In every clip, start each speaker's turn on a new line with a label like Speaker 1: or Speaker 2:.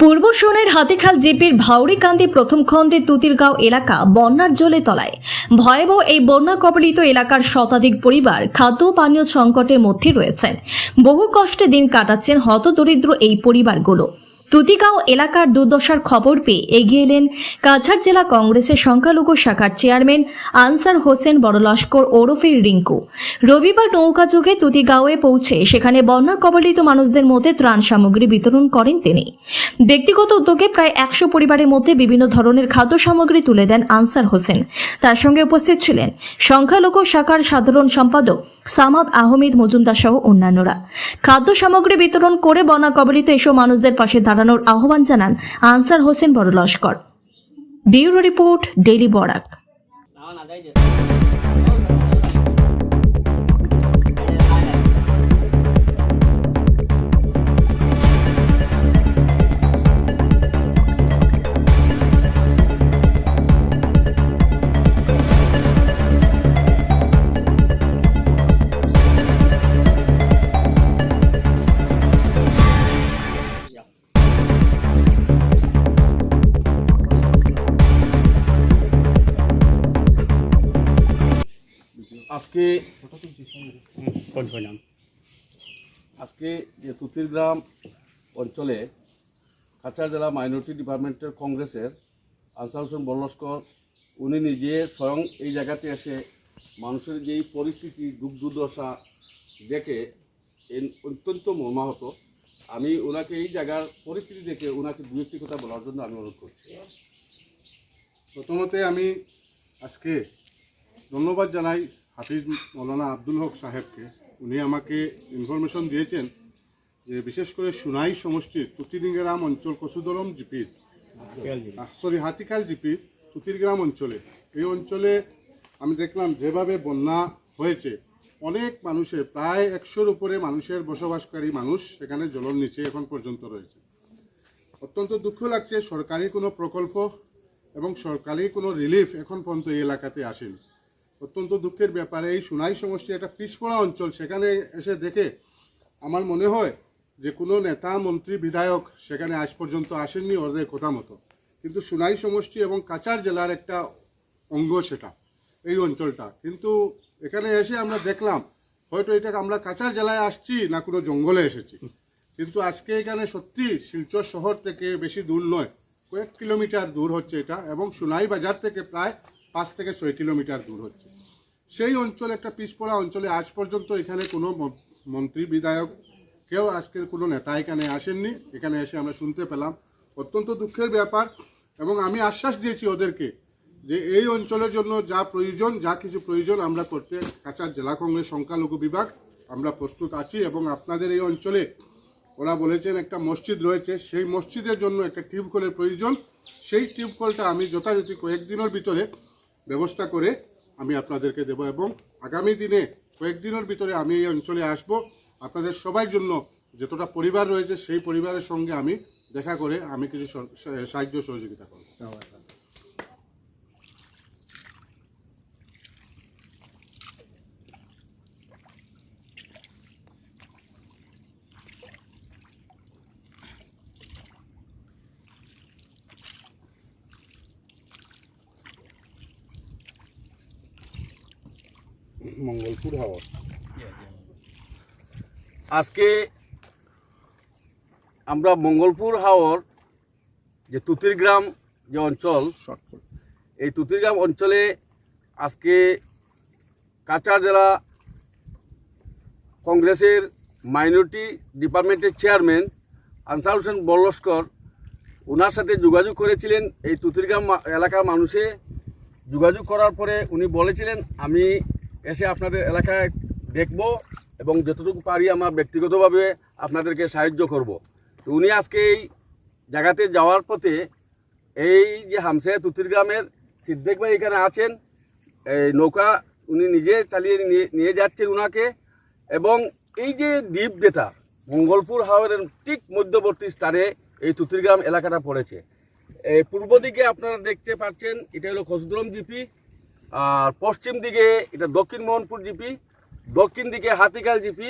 Speaker 1: পূর্ব সোনের হাতিখাল জিপির ভাউরিকান্দি প্রথম খণ্ডের তুতিরগাঁও এলাকা বন্যার জলে তলায়। ভয়াবহ এই বন্যা কবলিত এলাকার শতাধিক পরিবার খাদ্য পানীয় সংকটের মধ্যে রয়েছেন। বহু কষ্টে দিন কাটাচ্ছেন হতদরিদ্র এই পরিবারগুলো। তুতিগাঁও এলাকার দুর্দশার খবর পেয়ে এগিয়ে এলেন কাছাড় জেলা কংগ্রেসের সংখ্যালঘু শাখার চেয়ারম্যান আনসার হোসেন বড়লস্কর ওরফে রিঙ্কু। রবিবার নৌকাযোগে তুতিগাঁওয়ে পৌঁছে সেখানে বন্যা কবলিত মানুষদের মধ্যে ত্রাণ সামগ্রী বিতরণ করেন তিনি। ব্যক্তিগত উদ্যোগে প্রায় একশো পরিবারের মধ্যে বিভিন্ন ধরনের খাদ্য সামগ্রী তুলে দেন আনসার হোসেন। তার সঙ্গে উপস্থিত ছিলেন সংখ্যালঘু শাখার সাধারণ সম্পাদক সামাদ, আহমেদ, মজুমদার সহ অন্যান্যরা। খাদ্য সামগ্রী বিতরণ করে বনা কবলিত এসব মানুষদের পাশে দাঁড়ানোর আহ্বান জানান Ansar Hossain Barlaskar bureau report, daily Barak.
Speaker 2: আজকে আজকে যে তুতিরগ্রাম অঞ্চলে কাছাড় জেলা মাইনরিটি ডিপার্টমেন্টের কংগ্রেসের আনসার হোসেন বল্লস্কর উনি নিজে স্বয়ং এই জায়গাতে এসে মানুষের যেই পরিস্থিতি দুঃখ দুর্দশা দেখে অত্যন্ত মর্মাহত। আমি ওনাকে এই জায়গার পরিস্থিতি দেখে ওনাকে দু একটি কথা বলার জন্য আমি অনুরোধ করছি।
Speaker 3: প্রথমতে আমি আজকে ধন্যবাদ জানাই হাফিজ মৌলানা আব্দুল হক সাহেবকে, উনি আমাকে ইনফরমেশন দিয়েছেন যে বিশেষ করে সুনাই সমষ্টির তুতিরগ্রাম অঞ্চল কচুদরম জিপির সরি হাতিখাল জিপির তুতিরগ্রাম অঞ্চলে। এই অঞ্চলে আমি দেখলাম যেভাবে বন্যা হয়েছে, অনেক মানুষের, প্রায় একশোর উপরে মানুষের বসবাসকারী মানুষ সেখানে জলের নিচে এখন পর্যন্ত রয়েছে। অত্যন্ত দুঃখ লাগছে, সরকারি কোনো প্রকল্প এবং সরকারি কোনো রিলিফ এখন পর্যন্ত এই এলাকাতে আসেনি। অত্যন্ত দুঃখের ব্যাপারে। এই সুনাই সমষ্টি একটা পিছপড়া অঞ্চল, সেখানে এসে দেখে আমার মনে হয় যে কোনো নেতা, মন্ত্রী, বিধায়ক সেখানে আজ পর্যন্ত আসেননি ওদের কথা মতো। কিন্তু সুনাই সমষ্টি এবং কাচার জেলার একটা অঙ্গ সেটা, এই অঞ্চলটা। কিন্তু এখানে এসে আমরা দেখলাম, হয়তো এটা আমরা কাচার জেলায় আসছি না কোনো জঙ্গলে এসেছি। কিন্তু আজকে এখানে সত্যি শিলচর শহর থেকে বেশি দূর নয়, কয়েক কিলোমিটার দূর হচ্ছে এটা এবং সোনাই বাজার থেকে প্রায় পাঁচ থেকে ছয় কিলোমিটার দূর হচ্ছে। সেই অঞ্চল একটা পিছপড়া অঞ্চলে আজ পর্যন্ত এখানে কোনো মন্ত্রী, বিধায়ক, কেউ আজকের কোনো নেতা এখানে আসেননি। এখানে এসে আমরা শুনতে পেলাম। অত্যন্ত দুঃখের ব্যাপার এবং আমি আশ্বাস দিয়েছি ওদেরকে যে এই অঞ্চলের জন্য যা প্রয়োজন, যা কিছু প্রয়োজন আমরা করতে, কাছাড় জেলা কংগ্রেস সংখ্যালঘু বিভাগ, আমরা প্রস্তুত আছি এবং আপনাদের এই অঞ্চলে ওরা বলেছেন একটা মসজিদ রয়েছে। সেই মসজিদের জন্য একটা টিউবকলের প্রয়োজন। সেই টিউবকলটা আমি যথাযথ কয়েকদিনের ভিতরে ব্যবস্থা করে আমি আপনাদেরকে দেব এবং আগামী দিনে কয়েকদিনের ভিতরে আমি এই অঞ্চলে আসব। আপনাদের সবাই জন্য যতটা পরিবার রয়েছে, সেই পরিবারের সঙ্গে আমি দেখা করে আমি কিছু সাহায্য সহযোগিতা করব। মঙ্গলপুর হাওয়া
Speaker 2: আজকে আমরা মঙ্গলপুর হাওর যে তুতিরগ্রাম যে অঞ্চল এই তুতিরগ্রাম অঞ্চলে আজকে কাছাড় জেলা কংগ্রেসের মাইনরিটি ডিপার্টমেন্টের চেয়ারম্যান আনসার হোসেন বল্লস্কর ওনার সাথে যোগাযোগ করেছিলেন এই তুতিরগ্রাম এলাকার মানুষে। যোগাযোগ করার পরে উনি বলেছিলেন আমি এসে আপনাদের এলাকায় দেখব এবং যতটুকু পারি আমার ব্যক্তিগতভাবে আপনাদেরকে সাহায্য করব। তো উনি আজকে এই জায়গাতে যাওয়ার পথে এই যে হামসে তুতির গ্রামের সিদ্দেক ভাই এখানে আছেন, এই নৌকা উনি নিজে চালিয়ে নিয়ে যাচ্ছেন উনাকে এবং এই যে দ্বীপ যেটা, মঙ্গলপুর হাওরের ঠিক মধ্যবর্তী স্থানে এই তুতিরগ্রাম এলাকাটা পড়েছে। পূর্ব দিকে আপনারা দেখতে পাচ্ছেন, এটা হলো খসদরম জিপি। আর পশ্চিম দিকে এটা দক্ষিণ মোহনপুর জিপি, দক্ষিণ দিকে হাতিকাল জিপি,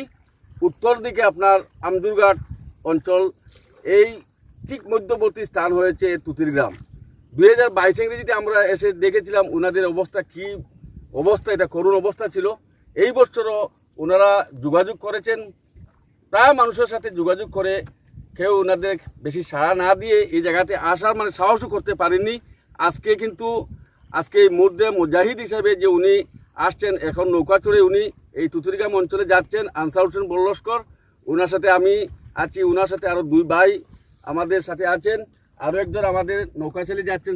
Speaker 2: উত্তর দিকে আপনার আমদুরঘাট অঞ্চল। এই ঠিক মধ্যবর্তী স্থান হয়েছে তুতির গ্রাম দুই হাজার বাইশ ইংরেজিতে আমরা এসে দেখেছিলাম ওনাদের অবস্থা কি অবস্থা, এটা করুণ অবস্থা ছিল। এই বছরও ওনারা যোগাযোগ করেছেন। প্রায় মানুষের সাথে যোগাযোগ করে কেউ ওনাদের বেশি সাড়া না দিয়ে এই জায়গাতে আসার মানে সাহসও করতে পারেননি। আজকে কিন্তু আজকে এই মুহূর্তে মুজাহিদ হিসাবে যে উনি আসছেন, এখন নৌকা চড়ে উনি এই তুতুরিগাম অঞ্চলে যাচ্ছেন। আনসার হোসেন বল্লস্কর ওনার সাথে আমি আছি ওনার সাথে আরও দুই ভাই আমাদের সাথে আছেন। আরও একজন আমাদের নৌকা ছেলে যাচ্ছেন